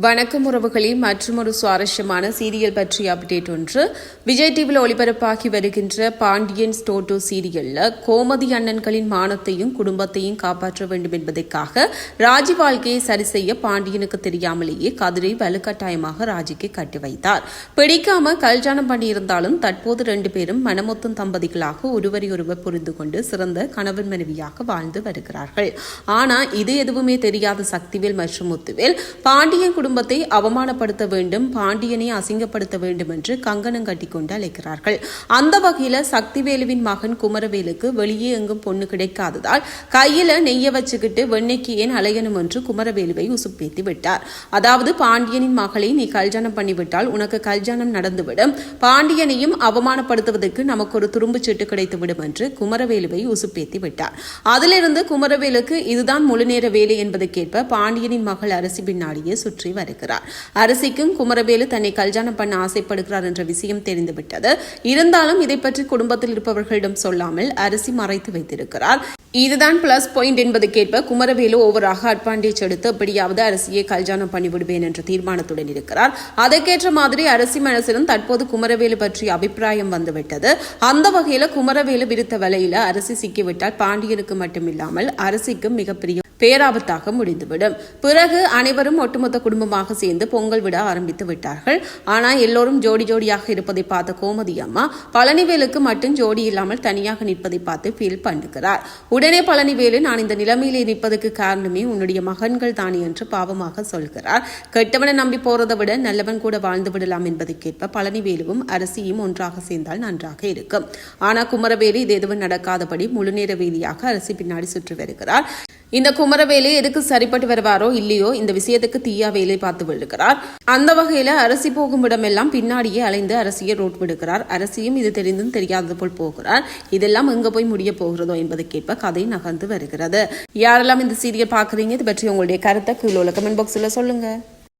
வணக்கம் உறவுகளே மற்றும் ஒரு சுவாரஸ்யமான சீரியல் பற்றிய அப்டேட் ஒன்று. விஜய் டிவியில் ஒளிபரப்பாகி வருகின்ற பாண்டியன் ஸ்டோட்டோ சீரியலில் கோமதி அண்ணன்களின் மானத்தையும் குடும்பத்தையும் காப்பாற்ற வேண்டும் என்பதற்காக ராஜி வாழ்க்கையை சரி செய்ய பாண்டியனுக்கு தெரியாமலேயே கதிரை வலுக்கட்டாயமாக ராஜிக்கு கட்டி வைத்தார். பிடிக்காம கல்யாணம் பண்ணியிருந்தாலும் தற்போது ரெண்டு பேரும் மனமொத்தும் தம்பதிகளாக ஒருவரை ஒருவர் புரிந்து கொண்டு சிறந்த கணவன் மனைவியாக வாழ்ந்து வருகிறார்கள். ஆனால் இது எதுவுமே தெரியாத சக்திவேல் மற்றும் முத்துவேல் பாண்டியன் குடும்பத்தை அவமானப்படுத்த வேண்டும் பாண்டியனை அசிங்கப்படுத்த வேண்டும் என்று கங்கணம் கட்டிக்கொண்டு அழைக்கிறார்கள். அந்த வகையில சக்திவேலுவின் மகன் குமரவேலுக்கு வெளியே எங்கும் பொண்ணு கிடைக்காததால் கையில நெய்ய வச்சுக்கிட்டு வெண்ணைக்கு ஏன் அலையணும் என்று குமரவேலுவை உசுப்பேத்தி விட்டார். அதாவது பாண்டியனின் மகளை நீ கல்யாணம் பண்ணிவிட்டால் உனக்கு கல்யாணம் நடந்துவிடும். பாண்டியனையும் அவமானப்படுத்துவதற்கு நமக்கு ஒரு துரும்பு சீட்டு கிடைத்துவிடும் என்று குமரவேலுவை உசுப்பேத்தி விட்டார். அதிலிருந்து குமரவேலுக்கு இதுதான் முழுநேர வேலை என்பதற்கேற்ப பாண்டியனின் மகள் அரசி பின்னாடியே சுற்றி வருகிறார். அரசிக்கும் குமரவேலு தன்னை கல்யாணம் பண்ண ஆசைப்படுகிறார் என்ற விஷயம் தெரிந்துவிட்டது. இருந்தாலும் இதை பற்றி குடும்பத்தில் இருப்பவர்களிடம் சொல்லாமல் அரசி மறைத்து வைத்திருக்கிறார். இதுதான் பிளஸ் பாயிண்ட் என்பதற்கேற்ப குமரவேலு ஓவராக அட்வான்டேஜ் எடுத்து எப்படியாவது அரசியை கல்யாணம் பண்ணிவிடுவேன் என்ற தீர்மானத்துடன் இருக்கிறார். அதற்கேற்ற மாதிரி அரசி மனசிலும் தற்போது குமரவேலு பற்றிய அபிப்பிராயம் வந்துவிட்டது. அந்த வகையில் குமரவேலு விரித்த வலையில அரசி சிக்கிவிட்டால் பாண்டியனுக்கு மட்டுமில்லாமல் அரசிக்கும் மிகப்பெரிய பேராபத்தாக முடிந்துவிடும். பிறகு அனைவரும் ஒட்டுமொத்த குடும்பமாக சேர்ந்து பொங்கல் விட ஆரம்பித்து விட்டார்கள். ஆனால் எல்லோரும் ஜோடி ஜோடியாக இருப்பதை பார்த்த கோமதி அம்மா பழனிவேலுக்கு மட்டும் ஜோடி இல்லாமல் தனியாக நிற்பதை பார்த்து ஃபீல் பண்ணுகிறார். உடனே பழனிவேலு நான் இந்த நிலைமையிலே நிற்பதற்கு காரணமே உன்னுடைய மகன்கள் தானே என்று பாவமாக சொல்கிறார். கெட்டவனை நம்பி போறதை விட நல்லவன் கூட வாழ்ந்து விடலாம் என்பதற்கேற்ப பழனிவேலுவும் அரசியும் ஒன்றாக சேர்ந்தால் நன்றாக இருக்கும். ஆனால் குமரவேலு இது எதுவும் நடக்காதபடி முழுநேர வேலியாக அரசி பின்னாடி சுற்றி வருகிறார். இந்த குமரவேலு எதுக்கு சரிப்பட்டு வருவாரோ இல்லையோ இந்த விஷயத்துக்கு தீயா வேலை பார்த்து விடுகிறார் அந்த வகையில அரசி போகும் இடமெல்லாம் பின்னாடியே அலைந்து அரசியை ரோட் விடுகிறார். அரசியும் இது தெரிந்தும் தெரியாதது போல் போகிறார். இதெல்லாம் எங்க போய் முடிய போகிறதோ என்பதற்கேற்ப கதை நகர்ந்து வருகிறது. யாரெல்லாம் இந்த சீரியல் பாக்குறீங்க இது பற்றி உங்களுடைய கருத்தை கீழே கமெண்ட் பாக்ஸ்ல சொல்லுங்க.